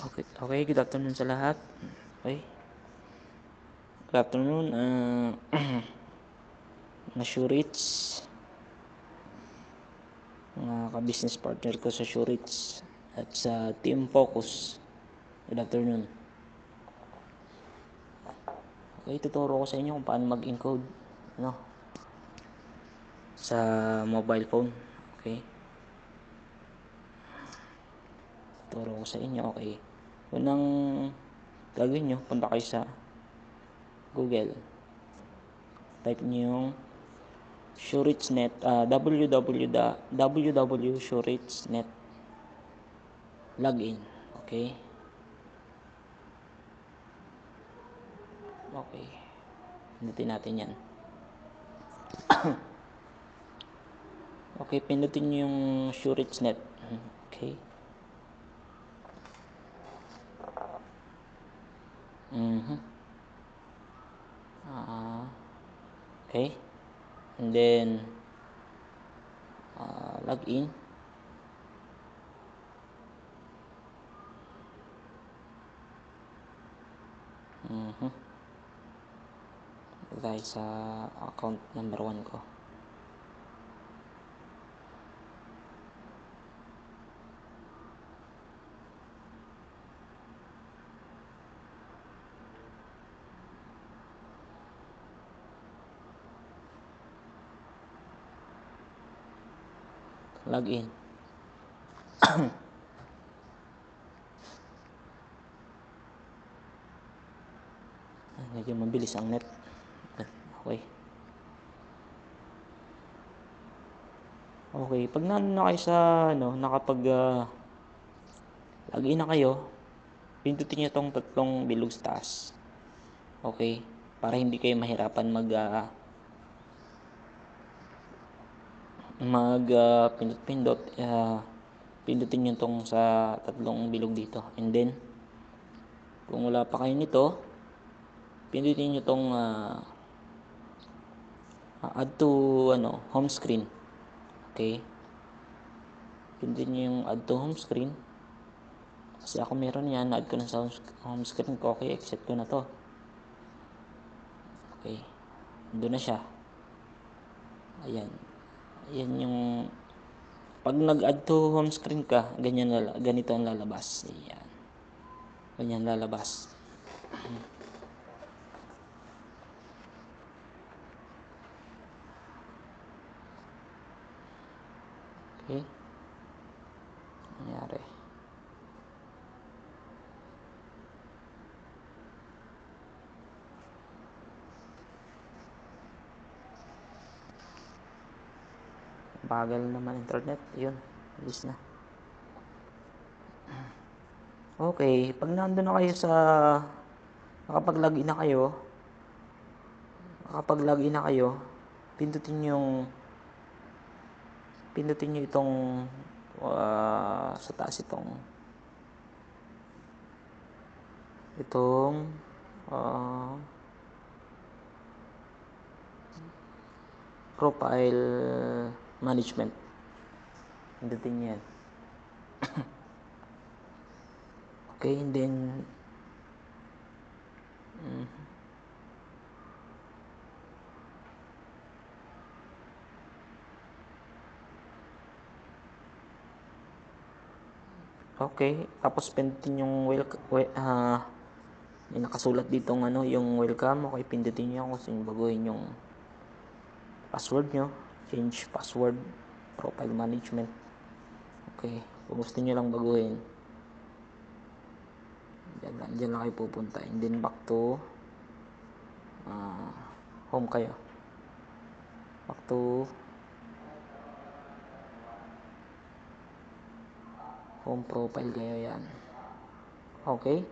Okay, okay, good afternoon sa lahat. Okay. Good afternoon, uh, mga Shurits, mga ka-business partner ko sa Shurits at sa Team Focus. Good afternoon. Okay, tuturo ko sa inyo kung paano mag-encode ano, sa mobile phone. Okay. Tuturo ko sa inyo, okay. Unang gagawin nyo, punta kayo sa Google. Type nyo yung Shuritsnet, uh, www, www.shuritsnet login. Okay. Okay. Pindutin natin yan. okay, pindutin nyo yung Shuritsnet. Okay. Mm-hmm. Uh, okay. And then, uh, log in. Mm-hmm. Dahil sa account number 1 ko. Log in. Medyo mabilis ang net. Okay. Okay, pag nandun na kayo sa ano, nakapag uh, login na kayo, pindutin niyo tong tatlong bilog sa taas. Okay? Para hindi kayo mahirapan mag uh, mag uh, pindot-pindot uh, pindutin nyo tong sa tatlong bilog dito. And then kung wala pa kayo nito pindutin nyo tong uh, add to ano home screen. Okay? Pindutin nyo yung add to home screen. Kasi ako meron yan add ko na sa home screen ko. Okay exit ko na to. Okay? Doon na siya. Ayan yan yung pag nag-add to home screen ka, ganyan lala, ganito ang lalabas. Ayan. Ganyan lalabas. Okay. Nangyari. Bagal naman internet. Yun alis na. Okay pag nandun na kayo sa nakapag login na kayo nakapag login na kayo pindutin yung pindutin nyo itong uh, sa taas itong itong uh, profile management. Pindutin niyo yan. okay, and then mm, Okay, tapos pindutin yung welcome uh, may nakasulat dito ng ano, yung welcome. Okay, pindutin niyo kung sino baguhin yung password nyo change password profile management. Okay kung gusto nyo lang baguhin? Dyan lang, dyan lang kayo pupunta. And then back to uh, home kayo. Back to home profile kayo yan. Okay.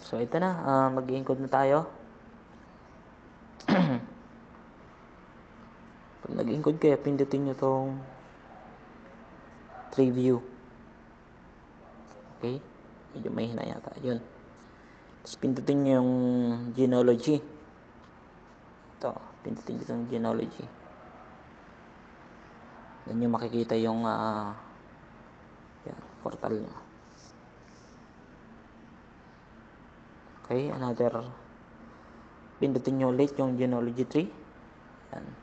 So ito na uh, mag-encode na tayo nag-encode kayo pindutin nyo tong preview okay medyo may hina yata yun tapos pindutin nyo yung genealogy ito pindutin nyo itong genealogy doon nyo makikita yung uh, yan, portal nyo Okay, another. Pindutin nyo ulit yung genealogy tree. Yan.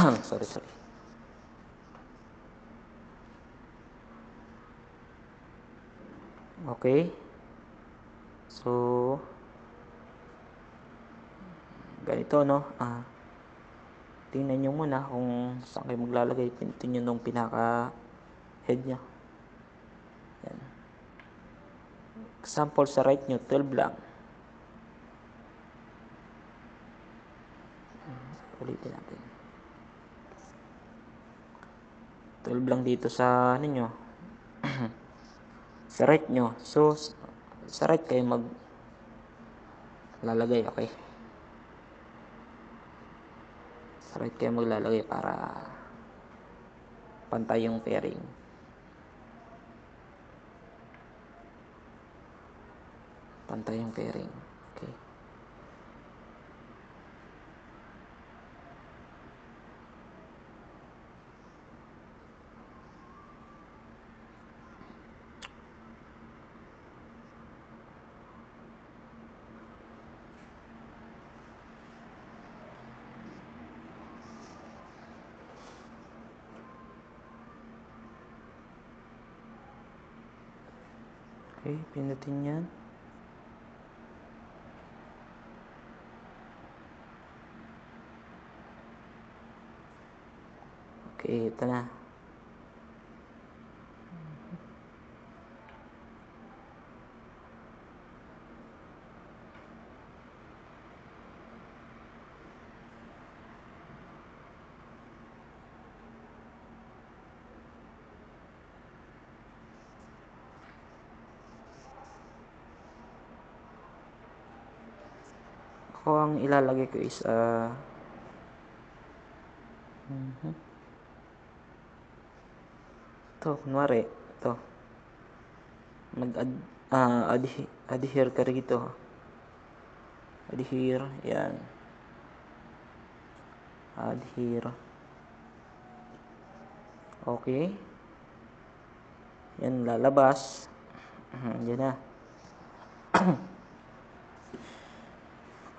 Sorry, sorry. Okay. So, ganito, no? Ah, tingnan nyo muna kung saan kayo maglalagay. Pindutin nyo nung pinaka-head nyo. Yan. Example sa right nyo, 12 lang. Ulitin natin. 12 lang dito sa ano nyo. sa right nyo. So, sa right kayo mag lalagay, okay? Sa right kayo maglalagay para pantay yung pairing. Pantay yung pairing. Okay. Okay, pinutin yan. Okay, ito na. Ako ang ilalagay ko is uh, mhm. Ito, kunwari, ito. Mag-add, ah, adhe, adhere ka rito. Adhere, yan. Adhere. Okay. Yan, lalabas. Mhm, Yan na.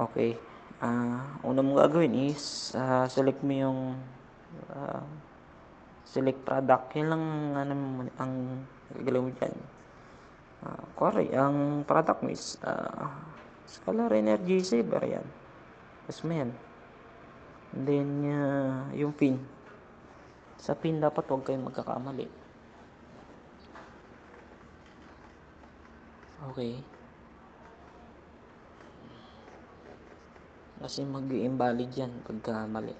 Okay. Ah, una mong gagawin is ah, select mo yung ah, select product. Yan lang ano ang gagawin mo diyan. Ah, kuwari, ang product mo is ah, Scalar Energy Saver yan. Tapos mo yan. And then, ah, yung pin. Sa pin dapat huwag kayong magkakamali. Okay. Kasi mag-invalid yan pagka mali.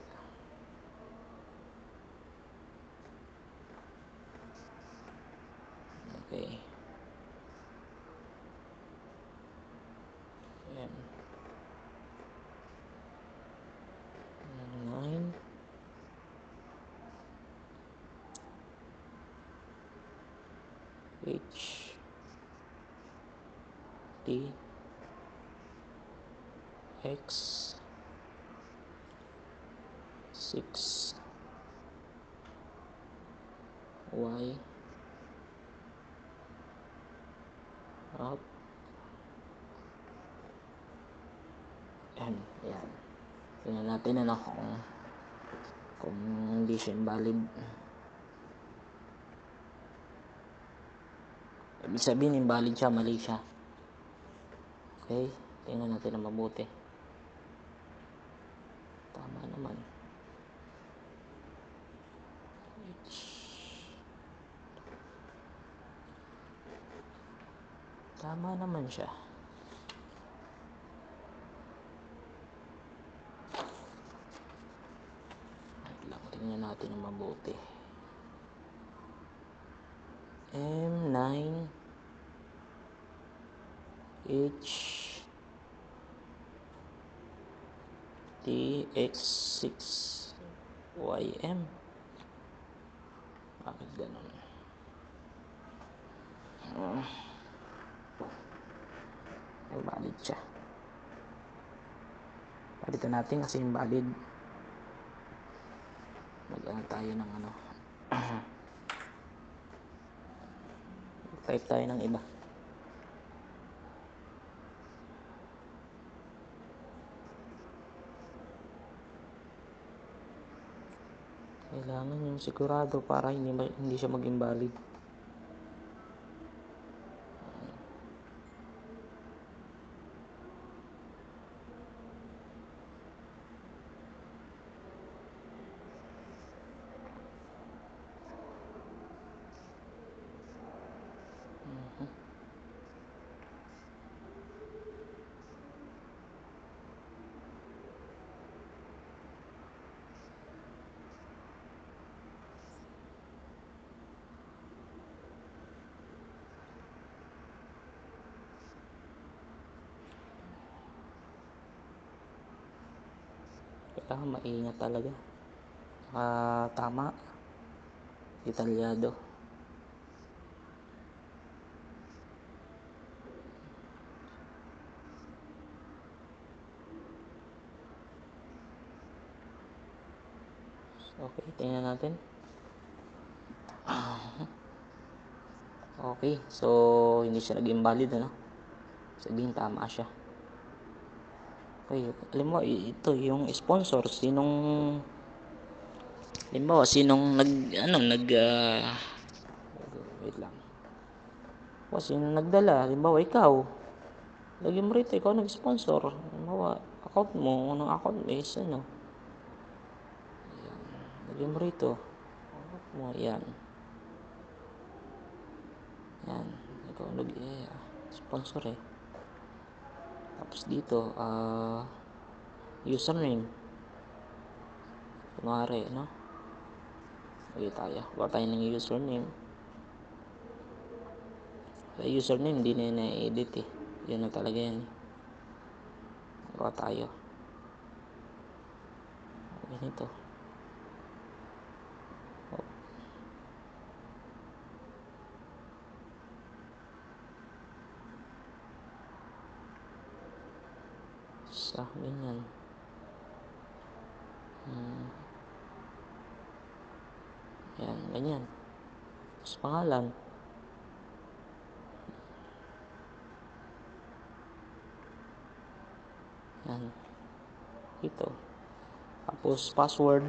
Okay. Yan. Nine. H. T. X. 6 Y. Up. Yan yan. Tingnan natin ano kung kung hindi siya invalid. Ibig sabihin invalid siya mali siya. Okay tingnan natin na mabuti tama naman Tama naman siya. Wait lang, tingnan natin ng mabuti. M9 H TX6 YM Bakit ganun? Uh, invalid siya palitan natin kasi invalid mag ano tayo ng ano Type tayo ng iba. Kailangan yung sigurado para hindi, hindi siya mag-invalid. Kailangan maingat talaga. Ah, tama. Detalyado. Okay, tingnan natin. Okay, so hindi siya nag-invalid ano? Sabihin tama siya. Okay, alam mo, ito yung sponsor, sinong Halimbawa, sinong nag ano nag ah, wait lang. O sinong nagdala? Halimbawa, ikaw. Lagyan mo rito, ikaw nag-sponsor. Halimbawa, account mo, unang account is ano. Ayan. Lagyan mo rito. Account mo, yan. Yan. Ikaw nag eh, sponsor eh. Tapos dito, ah username. Kunwari, no? Lagay tayo. Gawa tayo ng username. Sa username, hindi na na-edit eh. Yun na talaga yan eh. Gawa tayo. Ganito. Oh. Sa ganyan. Hmm. Yan, ganyan. Tapos pangalan. Yan. Ito. Tapos password.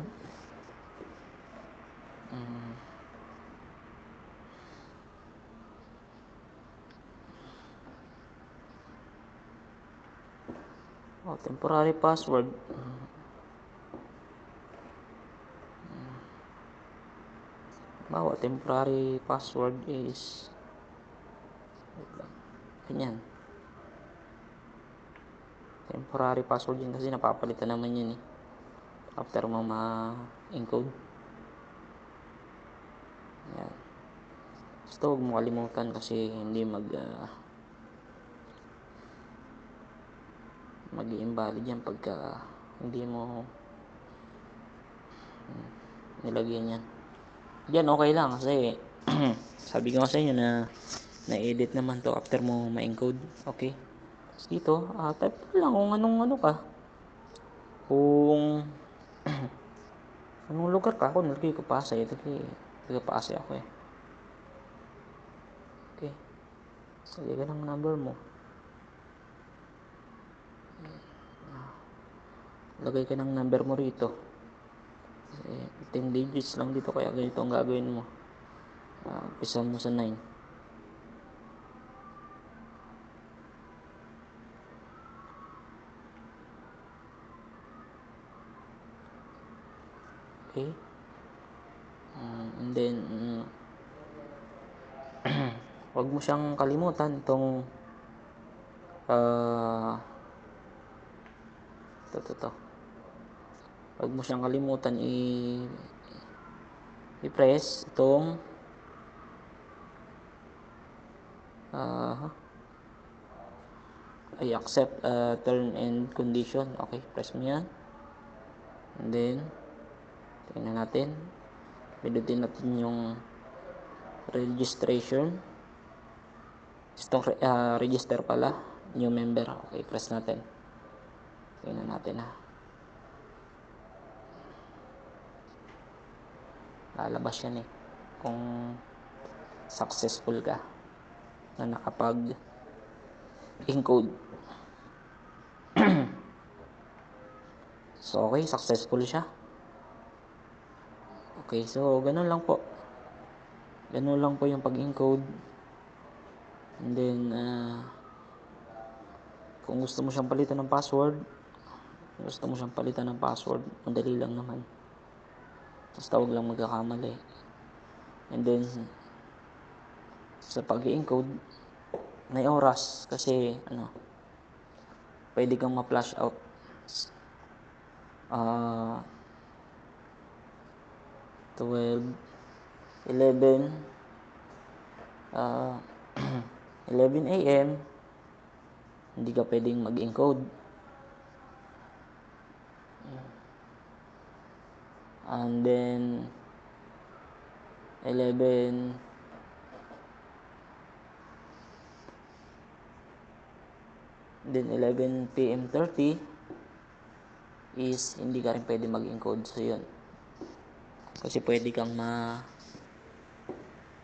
Oh, temporary password. Bawa temporary password is. Ganyan. Temporary password yun kasi napapalitan naman yun eh. After mo ma-encode. Yan. Basta huwag mo kalimutan kasi hindi mag uh, mag-invalid yan pagka hindi mo nilagyan yan. Yan okay lang kasi sabi ko sa inyo na na-edit naman to after mo ma-encode. Okay. Tapos dito, uh, type lang kung anong ano ka. Kung anong lugar ka. Ako nalagay ko Pasay. Nalagay, nalagay Pasay ako eh. Okay. Lagay ka ng number mo. Lagay ka ng number mo rito. Kasi 10 digits lang dito kaya ganito ang gagawin mo. Uh, pisan mo sa 9. Okay. Uh, and then, uh, wag mo siyang kalimutan itong uh, ito, ito, ito. Wag mo siyang kalimutan i i-press itong uh, I accept uh, term and condition. Okay, press mo yan. And then, tingnan natin. Pinutin natin yung registration. Itong uh, register pala. New member. Okay, press natin. Tingnan natin ha. Lalabas yan eh. Kung successful ka. na nakapag encode. so, okay, successful siya. Okay, so ganun lang po. Ganun lang po yung pag-encode. And then, uh, kung gusto mo siyang palitan ng password, gusto mo siyang palitan ng password, madali lang naman. Basta huwag lang magkakamali. And then, sa pag-encode, may oras kasi, ano, pwede kang ma-flash out. Ah, 12, 11, ah, 11 a.m. Hindi ka pwedeng mag-encode. And then, 11, then 11 p.m. 30 is hindi ka rin pwede mag-encode. So, yun. Kasi pwede kang ma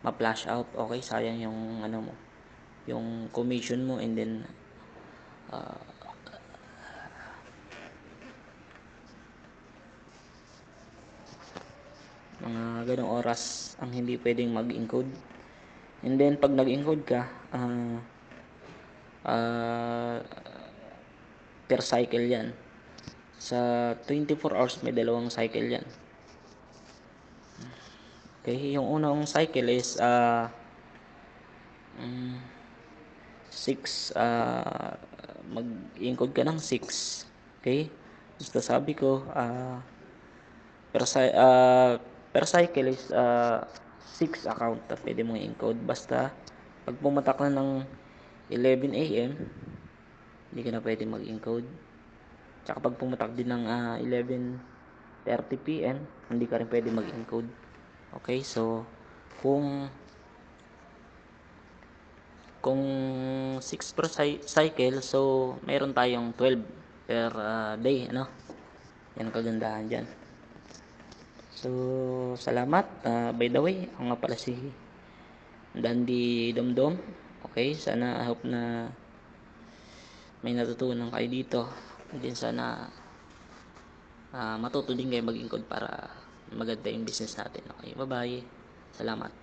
ma-flash out. Okay, sayang yung ano mo, yung commission mo and then uh, mga ganong oras ang hindi pwedeng mag-encode. And then pag nag-encode ka, uh, uh, per cycle yan. Sa 24 hours may dalawang cycle yan. Okay, yung unang cycle is uh, um, 6 uh, mag-encode ka ng 6. Okay? Basta sabi ko uh, per, uh, per cycle is uh, 6 account na pwede mong encode basta pag pumatak na ng 11 a.m. hindi ka na pwede mag-encode tsaka pag pumatak din ng uh, 11.30 p.m. hindi ka rin pwede mag-encode okay so kung kung 6 per cycle so mayroon tayong 12 per uh, day ano yan ang kagandahan dyan So, salamat. Uh, by the way, ako nga pala si Dandy Domdom. Okay, sana I hope na may natutunan kayo dito. And then sana uh, matuto din kayo mag-encode para maganda yung business natin. Okay, bye-bye. Salamat.